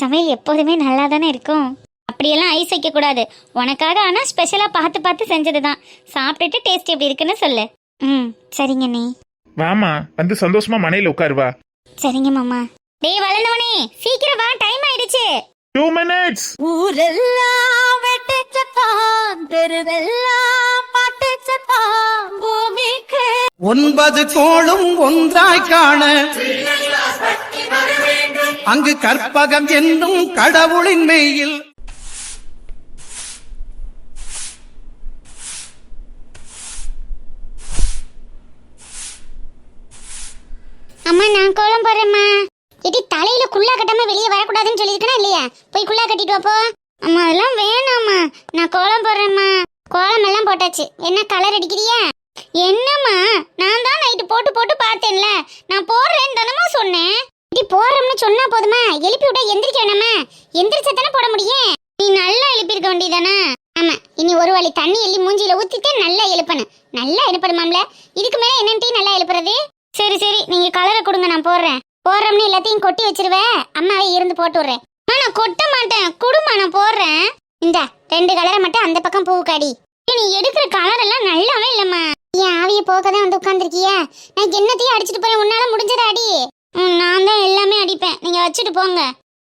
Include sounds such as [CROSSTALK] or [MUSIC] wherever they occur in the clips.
சமையல் எப்போதுமே நல்லா தானே இருக்கும்? அப்படியெல்லாம் ஐஸ் வைக்க கூடாது உனக்காக ஆனா ஸ்பெஷலா பார்த்து பார்த்து செஞ்சது தான் சாப்பிட்டுட்டு டேஸ்ட் எப்படி இருக்குன்னு சொல்லு. ம் சரிங்க நீ. வாமா வந்து சந்தோஷமா மனையில உட்காருவா சரிங்க மாமா. டேய் வளர்ந்தவனே சீக்கிரம் வா டைம் ஆயிடுச்சு. டூ மினிட்ஸ் ஊரெல்லாம் வெட்டிச்சத்தான் தெருவெல்லாம் பாட்டுச்சத்தான் பூமிக்கு. ஒன்பது கோளும் ஒன்றாய் காண. அங்கு கற்பகம் என்னும் கடவுளின் மேயில் அம்மா நான் கோலம் போடுறேம்மா இடி தலையில குள்ளா கட்டாம வெளியே வரக்கூடாதுன்னு சொல்லியிருக்கனா இல்லையா போய் குள்ளா கட்டிட்டு வாப்போ அம்மா அதெல்லாம் வேணாம்மா நான் கோலம் போடுறேம்மா கோலம் எல்லாம் போட்டாச்சு என்ன கலர் அடிக்கிறியா என்னம்மா நான் தான் நைட்டு போட்டு போட்டு பார்த்தேன்ல நான் போடுறேன்னு தானம்மா சொன்னேன் இடி சொன்னா போதுமா? எழுப்பி விட்டா எந்திரிக்க வேணாமா? எந்திரிச்சா தானே போட முடியும். நீ நல்லா எழுப்பியிருக்க வேண்டியதானா ஆமா இனி ஒரு வழி தண்ணி எள்ளி மூஞ்சியில ஊத்திட்டு நல்லா எழுப்பணும். நல்லா எழுப்பணுமாம்ல? இதுக்கு மேல என்னன்ட்டு நல்லா எழுப்புறது? சரி சரி நீங்க கலரை கொடுங்க நான் போடுறேன். போடுறோம்னு எல்லாத்தையும் கொட்டி வச்சிருவேன் அம்மாவே இருந்து போட்டு விடுறேன். ஆனா நான் கொட்ட மாட்டேன். குடுமா நான் போடுறேன். இந்த ரெண்டு கலரை மட்டும் அந்த பக்கம் பூக்காடி நீ எடுக்கிற கலர் எல்லாம் நல்லாவே இல்லம்மா. ஏன் ஆவிய போக தான் வந்து உட்காந்துருக்கியா நான் என்னத்தையும் அடிச்சிட்டு போறேன். உன்னால முடிஞ்சதா அடி? நான் தான் எல்லாமே அடிப்பேன். நீங்க வச்சுட்டு போங்க.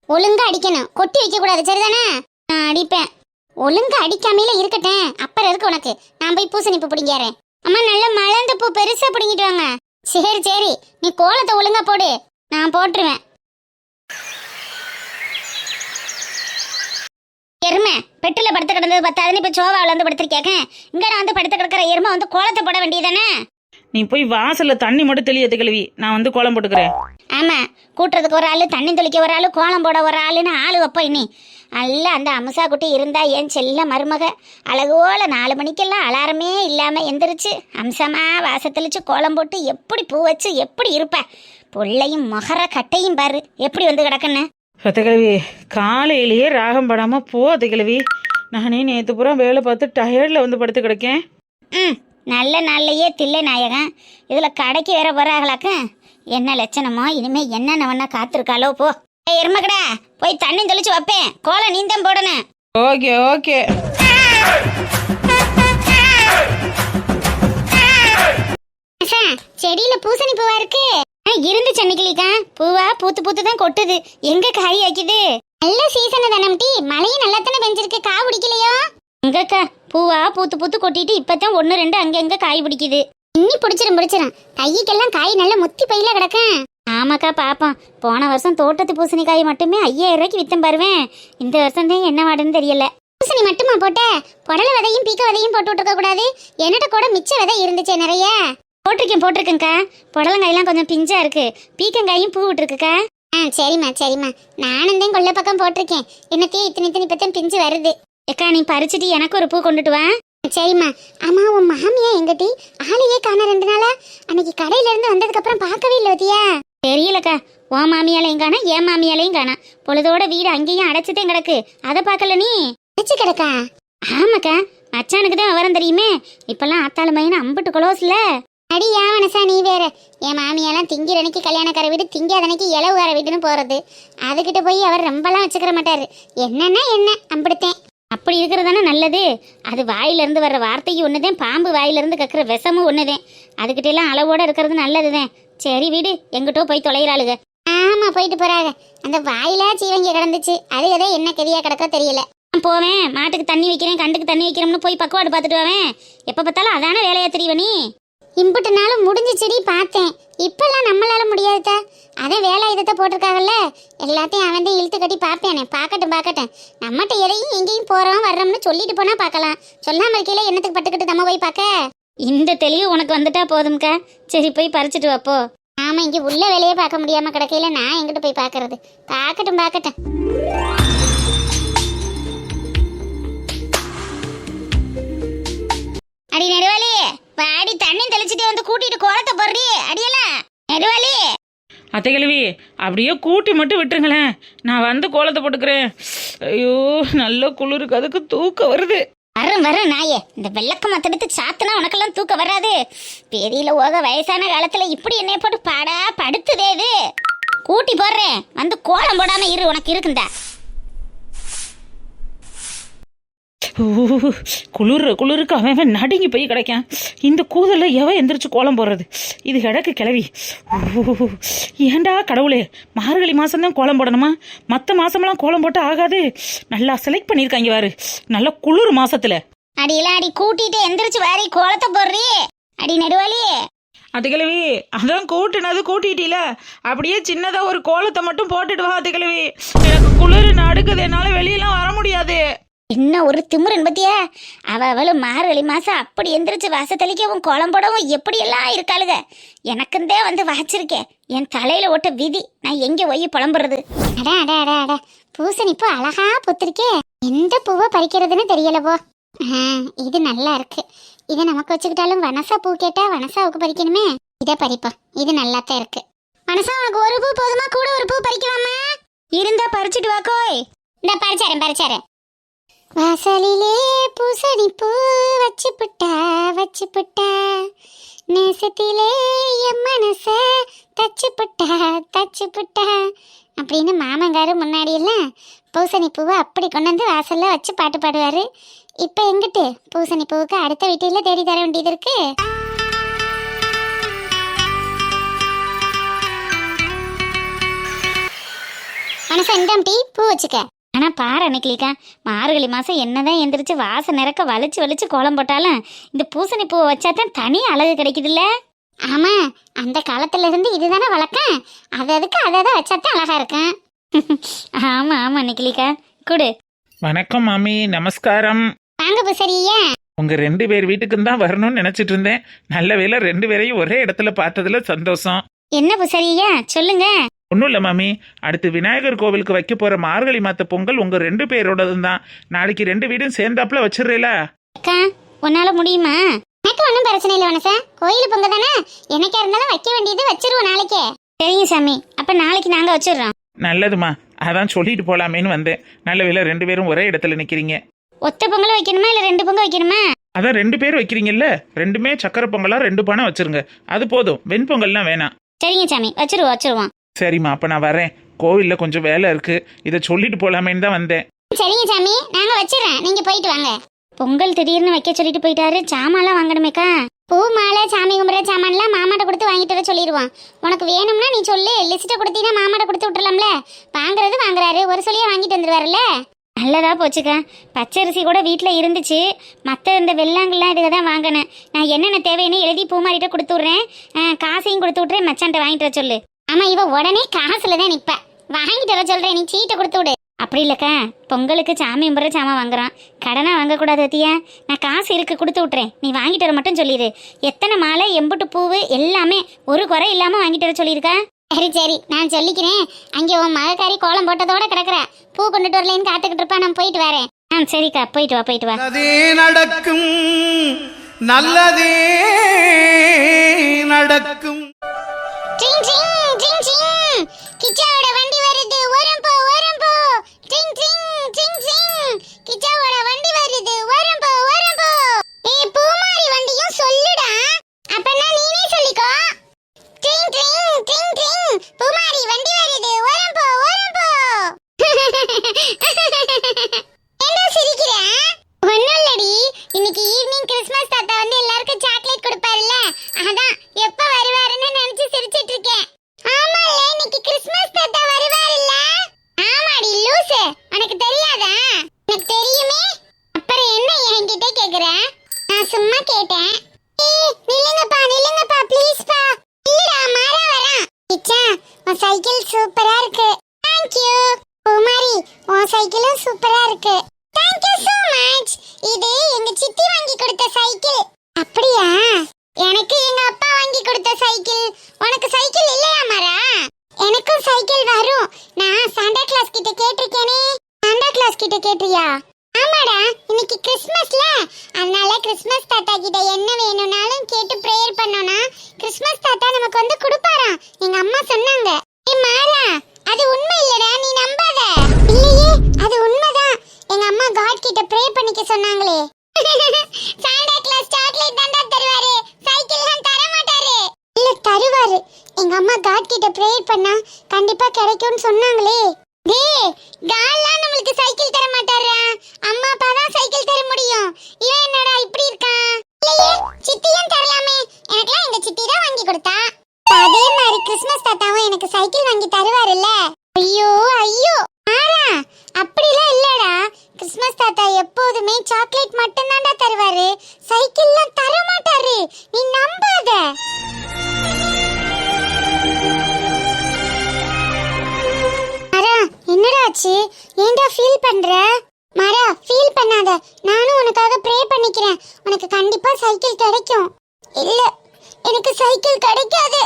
ஒழுங்கா அடிக்கணும். கொட்டி வைக்க கூடாது சரிதானே? நான் அடிப்பேன். ஒழுங்கா அடிக்காமையில இருக்கட்டேன் அப்புறம் இருக்கு உனக்கு. நான் போய் பூசணி பூ பிடிங்கிறேன் அம்மா நல்ல மலர்ந்த பூ பெருசா பிடிங்கிட்டு வாங்க. சரி சரி. நீ கோலத்தை ஒழுங்கா போடு. நான் போட்டுருவேன். எருமை பெட்டில படுத்து கிடந்தது பத்தாதுன்னு இப்ப சோவாவில் வந்து படுத்திருக்கேன் இங்க நான் வந்து படுத்து கிடக்கிற எருமை வந்து கோலத்தை போட வேண்டியதானே நீ போய் வாசல்ல தண்ணி மட்டும் தெளியத்து கிழவி. நான் வந்து கோலம் போட்டுக்கிறேன். ஆமா கூட்டுறதுக்கு ஒரு ஆளு தண்ணி தெளிக்க ஒரு ஆளு கோலம் போட ஒரு ஆளுன்னு ஆளு வைப்ப இனி. அல்ல அந்த அம்சா குட்டி இருந்தா என் செல்ல மருமக. அழகோல நாலு மணிக்கெல்லாம் அலாரமே இல்லாம எந்திரிச்சு அம்சமா வாச தெளிச்சு கோலம் போட்டு எப்படி பூ வச்சு எப்படி இருப்ப? புள்ளையும் மொகர கட்டையும் பாரு எப்படி வந்து கிடக்குன்னு. சத்த கிழவி. காலையிலேயே ராகம் படாம போ கிழவி. நானே நேற்று பூரா வேலை பார்த்து டயர்டில் வந்து படுத்து கிடக்கேன். ம் நல்ல நாள்லயே தில்லை நாயகன். இதுல கடைக்கு வேற வராங்களாக்க என்ன லட்சணமோ இனிமே என்னென்ன வேணா காத்திருக்காளோ போ. ஏய் எருமக்கடா போய் தண்ணி தெளிச்சு வைப்பேன். கோலம் நீந்தான் போடணும். Okay okay. செடியில பூசணி பூவா இருக்கு? ஆ, இருந்து சென்னிக்கிளிக்கா பூவா பூத்து பூத்து தான் கொட்டுது. எங்க காய் ஆக்கிது? நல்ல சீசன் தானம்டி மழையும் நல்லா தானே பெஞ்சிருக்கு. கா பிடிக்கலையோ எங்கக்கா பூவா பூத்து பூத்து கொட்டிட்டு இப்பதான் ஒன்னு ரெண்டு அங்க எங்க காய் பிடிக்குது. இன்னி பிடிச்சிரும் பிடிச்சிரும். கைக்கெல்லாம் காய் நல்ல முத்தி பையில கிடக்கும் ஆமாக்கா பாப்போம். போன வருஷம் தோட்டத்து பூசணிக்காய் மட்டுமே ஐயாயிரம் ரூபாய்க்கு வித்தம் பாருவேன் இந்த வருஷம் தான் என்ன வாடுன்னு தெரியல. பூசணி மட்டுமா போட்ட? புடலை விதையும் பீக்க விதையும் போட்டு விட்டுருக்க கூடாது. என்னட்ட கூட மிச்ச விதை இருந்துச்சே நிறைய. போட்டிருக்கேன் போட்டிருக்கேங்க்கா புடலங்காயெல்லாம் கொஞ்சம் பிஞ்சா இருக்கு. பீக்கங்காயும் பூ விட்டுருக்குக்கா. ஆ சரிம்மா சரிம்மா. நானும் தான் கொல்லை பக்கம் போட்டிருக்கேன். என்னத்தையும் இத்தனை இத்தனை பத்தம் பிஞ்சு வருது. அக்கா நீ பறிச்சுட்டு எனக்கு ஒரு பூ கொண்டுட்டு வா. சரிம்மா. ஆமா உன் மாமியா எங்கட்டி ஆளையே காண ரெண்டு நாளா? அன்னைக்கு கடையில இருந்து வந்ததுக்கு அப்புறம் பார்க்கவே இல்லை பத்தியா? தெரியலக்கா. உன் மாமியாலையும் காணா என் மாமியாலையும் காணா. பொழுதோட வீடு அங்கேயும் அடைச்சுதான் கிடக்கு. அதை பார்க்கல நீ? அடைச்சு கிடக்கா? ஆமாக்கா. மச்சானுக்கு தான் விவரம் தெரியுமே. இப்பெல்லாம் ஆத்தாள மையன் அம்புட்டு கொலோஸ்ல. அடி யாவனசா நீ வேற. என் மாமியெல்லாம் திங்கிற அன்னைக்கு கல்யாணக்கார வீடு திங்காத அன்னைக்கு இளவுகார வீடுன்னு போறது. அதுகிட்ட போய் அவர் ரொம்பலாம் வச்சுக்கிற மாட்டாரு. என்னன்னா என்ன அம்பிடுத்தேன். அப்படி இருக்கிறதானே நல்லது? அது வாயிலிருந்து வர்ற வார்த்தைக்கு ஒன்றுதேன் பாம்பு வாயிலிருந்து கக்கிற கக்குற விஷமும் ஒன்றுதேன் அதுக்கிட்டெல்லாம் அளவோட இருக்கிறது நல்லதுதான். சரி வீடு எங்கிட்டோ போய் தொலைகிறாளுக ஆமாம் போயிட்டு போகிறாங்க அந்த வாயிலா சீவங்க கிடந்துச்சு. அது எதோ என்ன கதியாக கிடக்கோ தெரியல. நான் போவேன் மாட்டுக்கு தண்ணி வைக்கிறேன் கண்டுக்கு தண்ணி வைக்கிறோம்னு போய் பக்குவாடு பார்த்துட்டு வாவேன். எப்போ பார்த்தாலும் அதான வேலையா தெரியவனி இம்புட்டு நாளும் முடிஞ்ச செடி பார்த்தேன். இப்பெல்லாம் நம்மளால முடியாதுதா. அதான் வேலை இதை போட்டிருக்காங்கல்ல? எல்லாத்தையும் அவன் தான் இழுத்து கட்டி பார்ப்பேனே. பார்க்கட்டும் பார்க்கட்டும். நம்மகிட்ட எதையும் எங்கேயும் போறோம் வர்றோம்னு சொல்லிட்டு போனா பார்க்கலாம். சொல்லாமல் இருக்கையில என்னத்துக்கு பட்டுக்கிட்டு நம்ம போய் பார்க்க? இந்த தெளிவு உனக்கு வந்துட்டா போதும்க்கா. சரி போய் பறிச்சிட்டு வாப்போ ஆமா இங்கே உள்ள வேலையே பார்க்க முடியாம கிடக்கையில் நான் எங்கிட்ட போய் பார்க்கறது? பார்க்கட்டும் பார்க்கட்டும். அடி நெடுவாளி வாடி தண்ணி தெளிச்சுட்டு வந்து கூட்டிட்டு கோலத்தை போடுறி அடியெல்லாம். நெடுவாளி அத்தை கிழவி அப்படியே கூட்டி மட்டும் விட்டுருங்களேன். நான் வந்து கோலத்தை போட்டுக்கிறேன். ஐயோ நல்ல குளிருக்கு. அதுக்கு தூக்கம் வருது. வரும் வரும் நாயே. இந்த வெள்ளக்கம் மத்தெடுத்து சாத்துனா உனக்கெல்லாம் தூக்கம் வராது. பெரியல ஓக வயசான காலத்துல இப்படி என்னைய போட்டு பாடா படுத்துதே இது. கூட்டி போடுறேன். வந்து கோலம் போடாம இரு உனக்கு இருக்குந்தா. குளிர் குளிருக்கு அவன் நடுங்கி போய் கிடைக்கான். இந்த கூதலில் எவன் எந்திரிச்சு கோலம் போடுறது? இது கிடக்கு கிளவி ஊ, ஏன்டா கடவுளே மார்கழி மாதம்தான் கோலம் போடணுமா? மற்ற மாதமெல்லாம் கோலம் போட்டு ஆகாது. நல்லா செலக்ட் பண்ணியிருக்காங்க பாரு. நல்ல குளிர் மாசத்துல. அடியில அடி கூட்டிட்டு எந்திரிச்சு வாரி கோலத்தை போடுறீ? அடி நடுவாளி அது கிழவி அதான் கூட்டினது கூட்டிட்டீல. அப்படியே சின்னதா ஒரு கோலத்தை மட்டும் போட்டுட்டு வா அது கிழவி. எனக்கு குளிர் நடுக்குது என்னால வர முடியாது என்ன ஒரு திமுறன் பத்தியா? அவ அவளும் மார்கழி மாசம் அப்படி எந்திரிச்சு வாச தெளிக்கவும் கோலம் போடவும் இருக்காளுக? எனக்குந்தே வந்து வாச்சிருக்கேன் என் தலையில ஓட்ட விதி. நான் எங்க போய் புலம்புறது? அட அட அட அட. பூசணி பூ அழகா பூத்திருக்கே. எந்த பூவை பறிக்கிறதுன்னு தெரியல போ இது நல்லா இருக்கு. இதை நமக்கு வச்சுக்கிட்டாலும் வனசா பூ கேட்டா வனசாவுக்கு பறிக்கணுமே. இதை பறிப்போம். இது நல்லாத்தான் இருக்கு. வனசா உனக்கு ஒரு பூ போதுமா? கூட ஒரு பூ பறிக்கலாமா? இருந்தா பறிச்சிட்டு வாக்கோய் கோய். இந்த பறிச்சாரன் பறிச்சாரன். வாசலிலே பூசணி பூ வச்சு புட்டா வச்சு புட்டா நேசத்திலே என் மனச தச்சு புட்டா தச்சு புட்டா அப்படின்னு மாமங்காரு முன்னாடி எல்லாம் பூசணி பூவை அப்படி கொண்டு வந்து வாசல்ல வச்சு பாட்டு பாடுவாரு. இப்போ எங்கிட்டு? பூசணி பூவுக்கு அடுத்த வீட்டில தேடி தர வேண்டியது இருக்கு. மனசா இந்தாம் டீ பூ வச்சுக்க. ஆனா பாரு அன்னைக்கிலிக்கா மார்கழி மாசம் என்னதான் எந்திரிச்சு வாசம் நிறக்க வலிச்சு வலிச்சு கோலம் போட்டாலும் இந்த பூசணி பூவை வச்சாதான் தனி அழகு கிடைக்குதுல்ல? ஆமா அந்த காலத்துல இருந்து இதுதானே வழக்கம்? அது அதுக்கு அதை தான் வச்சாதான் அழகா இருக்கும். [LAUGHS] ஆமா ஆமா நிக்கிலிக்கா குடு. வணக்கம் மாமி நமஸ்காரம். வாங்க பூசரியா உங்க ரெண்டு பேர் வீட்டுக்கு தான் வரணும்னு நினைச்சிட்டு இருந்தேன். நல்ல வேளை ரெண்டு பேரையும் ஒரே இடத்துல பார்த்ததுல சந்தோஷம். என்ன பூசரியா சொல்லுங்க. ஒன்றும் இல்லை மாமி. அடுத்து விநாயகர் கோவிலுக்கு வைக்க போற மார்கழி மாத்த பொங்கல் உங்க ரெண்டு பேரோடதும் தான். நாளைக்கு ரெண்டு வீடும் சேர்ந்தாப்புல வச்சிடுறீல. அக்கா உன்னால முடியுமா? எனக்கு ஒன்றும் பிரச்சனை இல்லை மனசா. கோயில் பொங்க தானே? என்னைக்கா இருந்தாலும் வைக்க வேண்டியது வச்சிருவோம் நாளைக்கே. சரிங்க சாமி. அப்ப நாளைக்கு நாங்க வச்சிடுறோம். நல்லதுமா அதான் சொல்லிட்டு போலாமேன்னு வந்தேன். நல்ல வேளை ரெண்டு பேரும் ஒரே இடத்துல நிக்கிறீங்க. ஒத்த பொங்கல் வைக்கணுமா இல்ல ரெண்டு பொங்கல் வைக்கணுமா? அதான் ரெண்டு பேர் வைக்கிறீங்கல்ல. ரெண்டுமே சக்கரை பொங்கலா ரெண்டு பானை வச்சிருங்க. அது போதும். வெண்பொங்கல்லாம் வேணாம். சரிங்க சாமி. வச்சிருவோம் வச்சிருவோம். சரிம்மா அப்போ நான் வரேன் கோவிலில் கொஞ்சம் வேலை இருக்குது இதை சொல்லிட்டு போகலாமேன்னு தான் வந்தேன். சரிங்க சாமி நாங்க வச்சிடறேன். நீங்க போயிட்டு வாங்க. பொங்கல் திடீர்னு வைக்க சொல்லிட்டு போயிட்டாரு. சாமான்லாம் வாங்கணுமேக்கா? பூ மாலை சாமி கும்பிட்ற சாமான்லாம் மாமாட்ட கொடுத்து வாங்கிட்டு வர சொல்லிடுவான் உனக்கு வேணும்னா நீ சொல்லு. லிஸ்ட்டை கொடுத்தீங்கன்னா மாமாட்ட கொடுத்து விட்டுறலாம்ல. வாங்குறது வாங்குறாரு. ஒரு சொல்லியே வாங்கிட்டு வந்துருவாருல்ல. நல்லதா போச்சுக்கா. பச்சரிசி கூட வீட்டில் இருந்துச்சு. மற்ற இந்த வெள்ளாங்கெல்லாம் இதுக்கு தான் வாங்கினேன். நான் என்னென்ன தேவைன்னு எழுதி பூமாரிட்ட கொடுத்து விட்றேன். ஆ, காசையும் கொடுத்து விட்றேன் மச்சான்ட்ட வாங்கிட்டு வர சொல்லு. ஆமாம் இவ உடனே காசுல தான் நிற்ப வாங்கிட்டு வர சொல்கிறேன் நீ சீட்டை கொடுத்து விடு. அப்படி இல்லைக்கா பொங்கலுக்கு சாமி கும்பிட்ற சாமான் வாங்குறான். கடனா வாங்கக்கூடாது அத்தியா. நான் காசு இருக்கு கொடுத்து விட்றேன் நீ வாங்கிட்டு வர மட்டும் சொல்லிடு எத்தனை மாலை எம்புட்டு பூவு எல்லாமே ஒரு குறை இல்லாமல் வாங்கிட்டு வர சொல்லியிருக்கா சரி சரி நான் சொல்லிக்கிறேன். அங்கே உன் மகக்காரி கோலம் போட்டதோட கிடக்குற. பூ கொண்டுட்டு வரலன்னு காத்துக்கிட்டு இருப்பா நான் போயிட்டு வரேன். ஆ சரிக்கா போயிட்டு வா போயிட்டு வா. நல்லதே நடக்கும் நல்லதே நடக்கும். டிங் டிங் டிங் டிங் கிச்சாவோட வண்டி வருது. ஓரம் போ ஓரம் போ. டிங் டிங் டிங் டிங் கிச்சாவோட வண்டி வருது. ஓரம் போ ஓரம் போ. ஏய் பூமாரி வண்டியும் சொல்லுடா. அப்பனா நீனே சொல்லிக்கோ. டிங் டிங் டிங் டிங் பூமாரி வண்டி வருது. ஓரம் போ ஓரம் போ [LAUGHS] என்ன சிரிக்கிற ஒன்னும் இல்லடி இன்னைக்கு ஈவினிங் கிறிஸ்மஸ் தாத்தா வந்து எல்லாருக்கும் சாக்லேட் கொடுப்பாருல்ல அதான் எப்ப வருவாருன்னு நினைச்சு சிரிச்சிட்டு இருக்கேன் ஆமால இன்னைக்கு கிறிஸ்மஸ் தாத்தா வருவாருல்ல ஆமாடி லூசு உனக்கு தெரியாதா எனக்கு தெரியுமே அப்புறம் என்ன என்கிட்ட கேக்குற நான் சும்மா கேட்டேன் ஏய் நில்லுங்கப்பா நில்லுங்கப்பா ப்ளீஸ் பா இல்லடா மாறா வரான் கிச்சா உன் சைக்கிள் சூப்பரா இருக்கு தேங்க் யூ குமாரி உன் சைக்கிளும் சூப்பரா இருக்கு தேங்க் யூ so மச் இது எங்க சித்தி வாங்கி கொடுத்த சைக்கிள் அப்படியா எனக்கு எங்க அப்பா வாங்கி கொடுத்த சைக்கிள் உனக்கு சைக்கிள் இல்லையா மரா எனக்கும் சைக்கிள் வரும். நான் சாண்டா கிளாஸ் கிட்ட கேட்டிருக்கேனே. சாண்டா கிளாஸ் கிட்ட கேட்டியா? ஆமாடா இன்னைக்கு கிறிஸ்மஸ்ல அதனால கிறிஸ்மஸ் தாத்தா கிட்ட என்ன வேணும்னாலும் கேட்டு ப்ரேயர் பண்ணோம்னா கிறிஸ்மஸ் தாத்தா நமக்கு வந்து கொடுப்பாராம். எங்க அம்மா சொன்னாங்க. நீ மாலா அது உண்மை இல்லடா நீ நம்பாத. இல்லையே அது உண்மைதான். எங்க அம்மா காட் கிட்ட ப்ரே பண்ணிக்க சொன்னாங்களே. சாண்டா கிளாஸ் சாக்லேட் தான் தருவாரு. சைக்கிள்லாம் தர மாட்டாரு இல்ல தருவாரு. எங்க அம்மா காட் கிட்ட ப்ரேயர் பண்ணா கண்டிப்பா கிடைக்கும்னு சொன்னாங்களே. டேய் கால்லாம் நம்மளுக்கு சைக்கிள் தர மாட்டாரா? அம்மா அப்பா தான் சைக்கிள் தர முடியும். இவன் என்னடா இப்படி இருக்கான் இல்லையே சித்தியும் தரலாமே எனக்குலாம் எங்க சித்தி தான் வாங்கி கொடுத்தா. அதே மாதிரி கிறிஸ்மஸ் தாத்தாவும் எனக்கு சைக்கிள் வாங்கி தருவாருல்ல. ஐயோ ஐயோ. ஆரா அப்படிலாம் இல்லடா. கிறிஸ்மஸ் தாத்தா எப்போதுமே சாக்லேட் மட்டும்தான்டா தருவாரு. சைக்கிள்லாம் தர மாட்டாரு. நீ நம்பாத. மரா என்னடா ஆச்சு? ஏன்டா ஃபீல் பண்ற? மரா ஃபீல் பண்ணாத. நானும் உனக்காக ப்ரே பண்ணிக்கிறேன். உனக்கு கண்டிப்பா சைக்கிள் கிடைக்கும். இல்ல எனக்கு சைக்கிள் கிடைக்காது.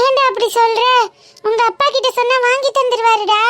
ஏன்டா அப்படி சொல்ற? உங்க அப்பா கிட்ட சொன்னா வாங்கி தந்துருவாருடா.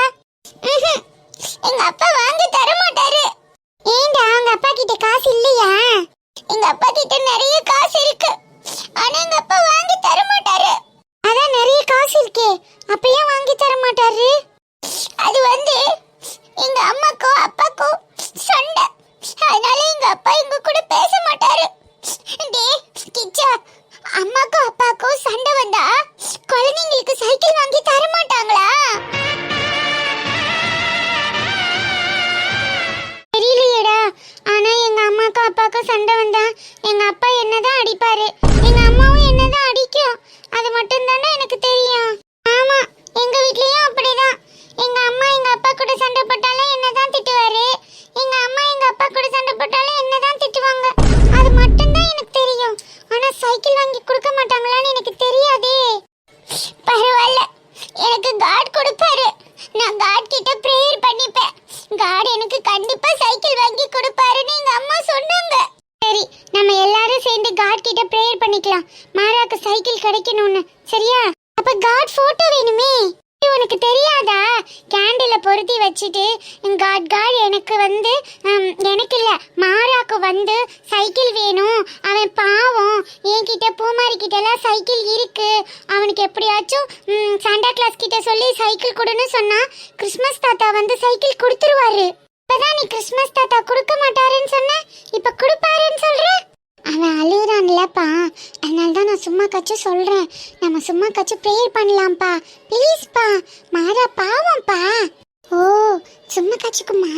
எனக்கு வந்து எனக்கு இல்லை மாராக்கு வந்து சைக்கிள் வேணும். அவன் பாவம். என்கிட்ட பூமாரி கிட்டலாம் சைக்கிள் இருக்கு. அவனுக்கு எப்படியாச்சும் சாண்டா கிளாஸ் கிட்ட சொல்லி சைக்கிள் கொடுன்னு சொன்னா கிறிஸ்மஸ் தாத்தா வந்து சைக்கிள் கொடுத்துருவாரு. இப்பதான் நீ கிறிஸ்மஸ் தாத்தா கொடுக்க மாட்டாருன்னு சொன்ன? இப்ப கொடுப்பாருன்னு சொல்ற? அவன் அழுகுறான்லப்பா. அதனால தான் நான் சும்மா கச்சு சொல்றேன். நம்ம சும்மா கச்சு ப்ரேயர் பண்ணலாம்ப்பா. ப்ளீஸ்ப்பா மாறா பாவம்ப்பா. ஓ சும்மா கச்சுக்குமா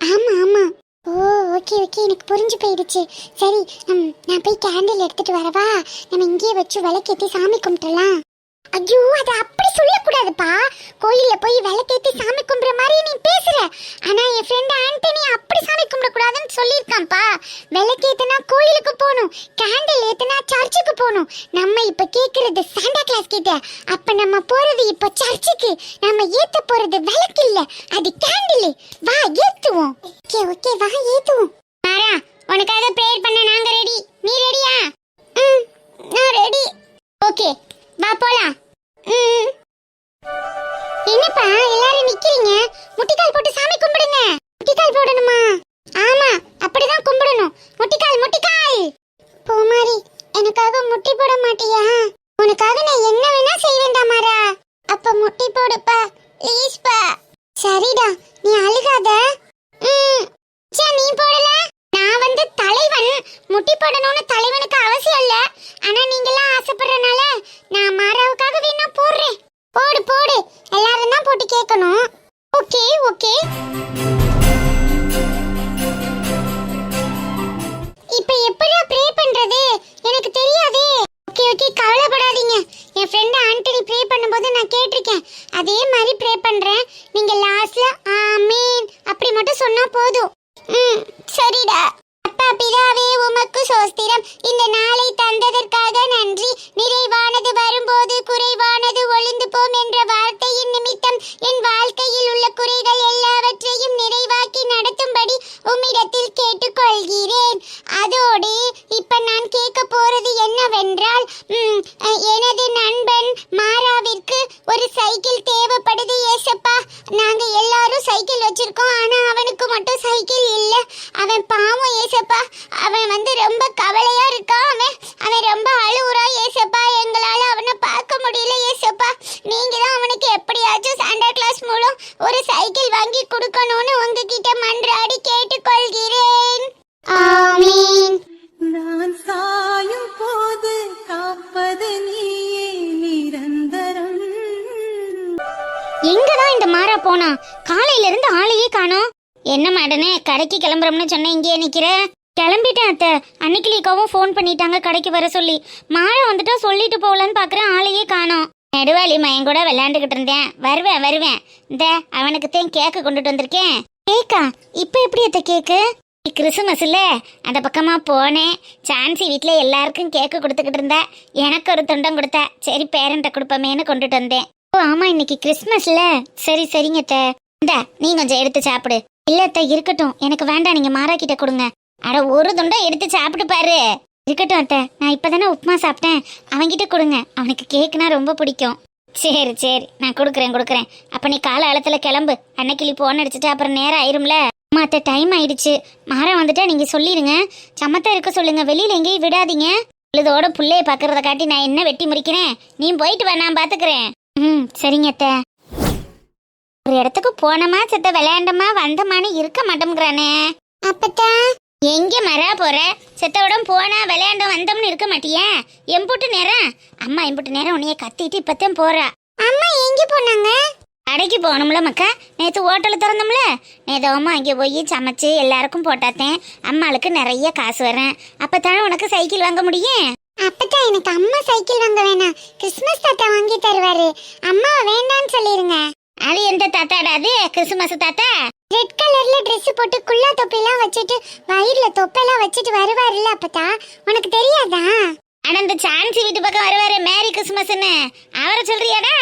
ஆமா ஆமா. ஓ ஓகே ஓகே எனக்கு புரிஞ்சு போயிடுச்சு. சரி ம், நான் போய் கேண்டில் எடுத்துட்டு வரவா? நம்ம இங்கேயே வச்சு விளக்கேற்றி சாமி கும்பிட்டுலாம். ஐயோ அதை அப்படி சொல்லக்கூடாதுப்பா. கோயில்ல போய் விளக்கேத்தி சாமி கும்பிடுற மாதிரி நீ பேசுற. ஆனா என் ஃப்ரெண்ட் ஆண்டனி அப்படி சாமி கும்பிடக்கூடாதுன்னு சொல்லியிருக்கான்ப்பா. விளக்கேத்துனா கோயிலுக்கு போகணும் கேண்டில் ஏத்துனா சர்ச்சுக்கு போகணும். நம்ம இப்ப கேக்குறது சாண்டா கிளாஸ் கிட்ட. அப்ப நம்ம போறது இப்ப சர்ச்சுக்கு. நம்ம ஏத்த போறது விளக்கு இல்ல அது கேண்டில் வா ஏத்துவோம். ஓகே ஓகே வா ஏத்துவோம். மாறா உனக்காக ப்ரேயர் பண்ண நாங்க ரெடி நீ ரெடியா ம் நான் ரெடி ஓகே வா போலாம். ம். என்னப்பா எல்லாரும் நிக்கிறீங்க? முட்டிக்கால் போட்டு சாமி கும்பிடுங்க. முட்டிக்கால் போடணுமா? ஆமா அப்படிதான் கும்பிடணும். முட்டிக்கால் முட்டிக்கால். பூமாரி எனக்காக முட்டி போட மாட்டியா? உனக்காக நான் என்ன வேணா செய்வேண்டா மாறா அப்ப முட்டி போடுப்பா ப்ளீஸ்ப்பா சரிடா நீ அழுகாத. ம் சே நீ போடல? நான் வந்து தலைவன். முட்டி போடணும்னு தலைவனுக்கு அவசியம் இல்ல. ஆனா நீங்கெல்லாம் ஆசைப்படுறனால நான் மாறாவுக்காக வேணா போடுறேன். போடு போடு. எல்லாரும் தான் போட்டு கேட்கணும். Okay okay. இப்போ எப்படிடா ப்ரே பண்றது? எனக்கு தெரியாதே. ஓகே ஓகே கவலைப்படாதீங்க. என் ஃப்ரெண்ட் ஆண்டனி ப்ரே பண்ணும்போது நான் கேட்டிருக்கேன். அதே மாதிரி ப்ரே பண்றேன். நீங்க லாஸ்ட்ல ஆமீன். அப்படி மட்டும் சொன்னா போதும். ம் சரிடா. பிதாவே உமக்கு சோஸ்திரம். இந்த நாளை தந்ததற்காக நன்றி. நிறைவானது வரும்போது குறைவானது ஒளிந்து போம் என்ற வார்த்தையின் நிமித்தம் என் வாழ்க்கையில் உள்ள குறைகள் எல்லாவற்றையும் நிறைவாக்கி நடத்தும்படி உம்மிடத்தில் கேட்டுக்கொள்கிறேன். அதோடு இப்ப நான் கேட்க போறது என்னவென்றால் எனது நண்பன் மாராவிற்கு ஒரு சைக்கிள் தேவைப்படுது ஏசப்பா. நாங்க எல்லாரும் சைக்கிள் வச்சிருக்கோம் ஆனா அவனுக்கு மட்டும் சைக்கிள் இல்ல. அவன் பாவம் ஏசப்பா. அவன் வந்து ரொம்ப கவலையா இருக்கான் அவன் அவன் ரொம்ப அழுவுறான் ஏசப்பா. எங்களால அவனை பார்க்க முடியல ஏசப்பா. நீங்க தான் அவனுக்கு எப்படியாச்சும் சாண்டா கிளாஸ் மூலம் ஒரு சைக்கிள் வாங்கி கொடுக்கணும்னு உங்ககிட்ட மன்றாடி கேட்டுக்கொள்கிறேன். ஆமீன். நான் சாயும் போது காப்பது நீயே நிரந்தர எங்கதான் இந்த மாறா போனா? காலையில இருந்து ஆளையே காணோம். என்ன மேடனே கடைக்கு கிளம்புறோம்னு சொன்ன இங்கேயே நிக்கிற? கிளம்பிட்டேன் அத்தை. அன்னைக்கிலிக்காவும் ஃபோன் பண்ணிட்டாங்க கடைக்கு வர சொல்லி. மாலை வந்துட்டா சொல்லிட்டு போகலான்னு பார்க்குறேன் ஆளையே காணோம். நெடுவாளி மயன் கூட விளையாண்டுகிட்டு இருந்தேன். வருவேன் வருவேன். இந்த அவனுக்கு தான் கேக்கு கொண்டுட்டு வந்திருக்கேன். கேக்கா இப்ப எப்படி அத்தை கேக்கு கிறிஸ்துமஸ் இல்ல. அந்த பக்கமா போனேன். சான்சி வீட்டில் எல்லாருக்கும் கேக்கு கொடுத்துக்கிட்டு இருந்தா. எனக்கு ஒரு துண்டம் கொடுத்தா. சரி பேரண்ட்ட கொடுப்போமேன்னு கொண்டுட்டு வந்தேன். ஓ ஆமா இன்னைக்கு கிறிஸ்மஸ்ல சரி சரிங்க அத்தை. இந்த நீ கொஞ்சம் எடுத்து சாப்பிடு. இல்லை அத்தை இருக்கட்டும். எனக்கு வேண்டாம் நீங்க மாறா கிட்ட கொடுங்க. அட ஒரு துண்டை எடுத்து சாப்பிட்டு பாரு. இருக்கட்டும் அத்தை. நான் இப்பதானே உப்புமா சாப்பிட்டேன். அவன்கிட்ட கொடுங்க. அவனுக்கு கேக்குனா ரொம்ப பிடிக்கும். சரி சரி. நான் கொடுக்குறேன் கொடுக்குறேன். அப்ப நீ கால அளத்துல கிளம்பு. அன்னைக்கிளி போன் அடிச்சுட்டு அப்புறம் நேரம் ஆயிரும்ல? அம்மா அத்தை டைம் ஆயிடுச்சு. மாறா வந்துட்டா நீங்க சொல்லிடுங்க சமத்தா இருக்க சொல்லுங்க. வெளியில எங்கேயும் விடாதீங்க. இதோட புள்ளைய பாக்குறத காட்டி நான் என்ன வெட்டி முறிக்கிறேன்? நீ போயிட்டு வா நான் பாத்துக்கிறேன். ம் சரிங்க அத்தை. ஒரு இடத்துக்கு போனமா செத்த? விளையாண்டமா? வந்தமான்னு இருக்க மாட்டோங்கிறானே அப்பத்தா எங்க மரா போற? செத்தவிடம் போனா விளையாண்ட வந்தோம்னு இருக்க மாட்டியா? எம்புட்டு நேரம். அம்மா எம்புட்டு நேரம் உன்னைய கத்திட்டு இப்பத்தான் போறா. அம்மா எங்க போனாங்க? கடைக்கு போகணும்ல மக்கா. நேற்று ஹோட்டல் திறந்தோம்ல. நேதோமா அங்கே போய் சமைச்சு எல்லாருக்கும் போட்டாத்தேன். அம்மாளுக்கு நிறைய காசு வரேன். அப்பதானே உனக்கு சைக்கிள் வாங்க முடியும்? அப்பதான் எனக்கு அம்மா சைக்கிள் வாங்க வேணாம். கிறிஸ்மஸ் தாத்தா வாங்கி தருவாரு. அம்மா வேண்டாம்னு சொல்லிருங்க. அது எந்த தாத்தாடா அது? கிறிஸ்மஸ் தாத்தா? ரெட் கலர்ல Dress போட்டு குள்ளா தொப்பிலாம் வச்சுட்டு வயிறுல தொப்பெல்லாம் வச்சுட்டு வருவாருல்ல அப்பதா உனக்கு தெரியாதா? அட இந்த சான்சி வீட்டு பக்கம் வருவாரு மேரி கிறிஸ்மஸ்னு அவரை சொல்றியாடா?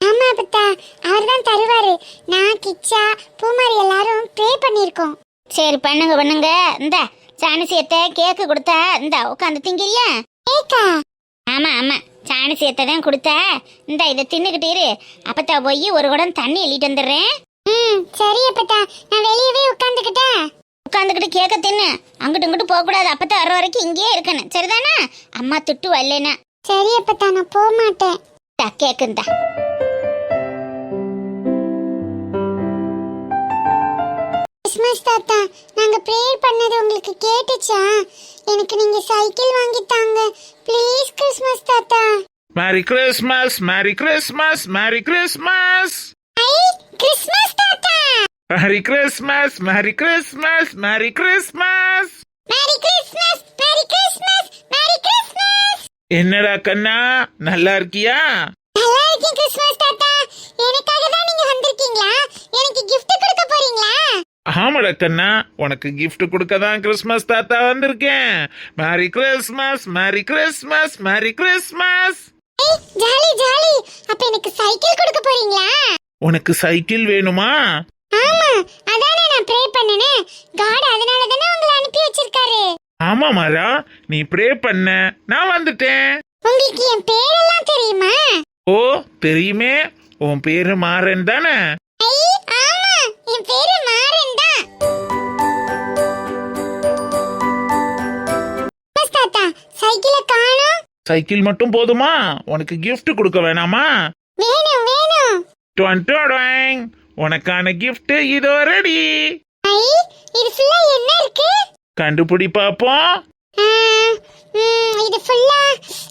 ஆமா அப்பத்தா அவர் தான் தருவாரு. நான் கிச்சா பூமாரி எல்லாரும் ப்ரே பண்ணிருக்கோம் சரி பண்ணுங்க பண்ணுங்க. இந்த சாணசியத்தை கேக்கு கொடுத்தா இந்த உட்காந்து திங்கிறியா கேக்கா ஆமா ஆமா. சாணசியத்தை தான் கொடுத்தா. இந்த இதை தின்னுக்கிட்டு இரு. அப்பத்தா போய் ஒரு குடம் தண்ணி எழுதிட்டு வந்துடுறேன். ம் சரி அப்பத்தா. நான் வெளியவே உட்காந்துக்கிட்டேன். உட்காந்துக்கிட்டு கேக்க தின்னு. அங்கிட்டு இங்கிட்டு போக கூடாது. அப்பத்தா வர வரைக்கும் இங்கேயே இருக்கணும். சரிதானா? அம்மா துட்டு வரலனா. சரி அப்பத்தா நான் போக மாட்டேன். கேக்குந்தா கிறிஸ்மஸ் தாத்தா. நாங்க ப்ரேயர் பண்ணது உங்களுக்கு கேட்டுச்சா? எனக்கு நீங்க சைக்கிள் வாங்கி தாங்க. ப்ளீஸ் கிறிஸ்மஸ் தாத்தா. Merry Christmas merry Christmas merry Christmas hi Christmas தாத்தா. Merry Christmas merry Christmas merry Christmas merry Christmas merry Christmas merry Christmas என்னடா கண்ணா நல்லா இருக்கியா? நல்லா இருக்கேன் கிறிஸ்மஸ் தாத்தா. எனக்காக தான் நீங்க வந்திருக்கீங்களா? எனக்கு gift கொடுக்க போறீங்களா? ஆமாடா கண்ணா உனக்கு gift கொடுக்க தான் கிறிஸ்மஸ் தாத்தா வந்திருக்கேன். Merry Christmas merry Christmas merry Christmas jolly jolly. அப்ப எனக்கு சைக்கிள் கொடுக்க போறீங்களா? உனக்கு சைக்கிள் வேணுமா? ஆமா அதானே நான் ப்ரே பண்ணனே. காட் அதனால தானே உங்களை அனுப்பி வச்சிருக்காரு. ஆமா மாரா நீ ப்ரே பண்ண. நான் வந்துட்டேன். உங்களுக்கு என் பேரெல்லாம் தெரியுமா? ஓ தெரியுமே. உன் பேரு மாறன் தானே. என் பேரு மாறன் தான். தாத்தா சைக்கிளை காணோம். சைக்கிள் மட்டும் போதுமா? உனக்கு gift கொடுக்க வேணாமா? வேணும் வேணும். டுவன் டுவன். உனக்கான gift இதோ ரெடி ஐ இது ஃபுல்லா என்ன இருக்கு? கண்டுபிடி பாப்போம். ஆ, ம், இது ஃபுல்லா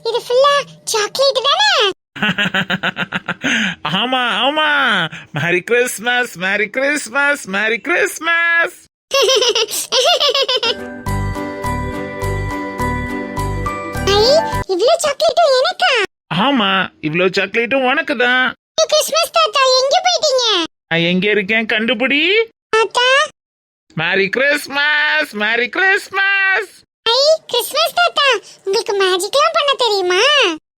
இது ஃபுல்லா சாக்லேட் தானே? [LAUGHS] ஆமா ஆமா. Merry Christmas merry Christmas merry Christmas இவ்ளோ சாக்லேட்டும் எனக்கா? ஆமா இவ்ளோ சாக்லேட்டும் உனக்கு தான் கிறிஸ்மஸ் தாத்தா எங்க போயிட்டீங்க? நான் எங்க இருக்கேன் கண்டுபிடி? தாத்தா? Merry Christmas merry Christmas hi Christmas தாத்தா. உங்களுக்கு மேஜிக்லாம் பண்ண தெரியுமா?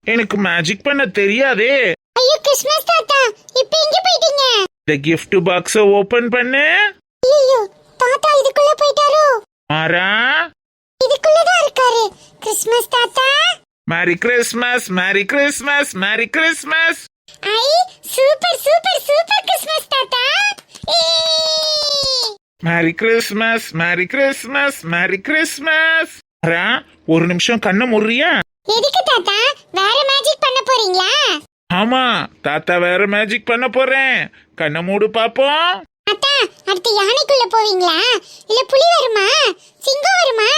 எனக்கு மேஜிக் பண்ண தெரியாதே. ஐயோ கிறிஸ்மஸ் தாத்தா இப்போ எங்க போயிட்டீங்க? இந்த gift பாக்ஸ ஓபன் பண்ணு. ஐயோ தாத்தா இதுக்குள்ள போயிட்டாரோ? மாறா. இதுக்குள்ள தான் இருக்காரு. கிறிஸ்மஸ் தாத்தா. Merry Christmas merry Christmas merry Christmas hi super super super Christmas தாத்தா! Merry Christmas merry Christmas merry Christmas ஒரு நிமிஷம் கண்ணை முறியா எதுக்கு தாத்தா? வேற மேஜிக் பண்ண போறீங்களா? ஆமா தாத்தா வேற மேஜிக் பண்ண போறேன். கண்ணை மூடு பாப்போம். அத்தா அடுத்து யானைக்குள்ள போவீங்களா? இல்ல புலி வருமா? சிங்கம் வருமா?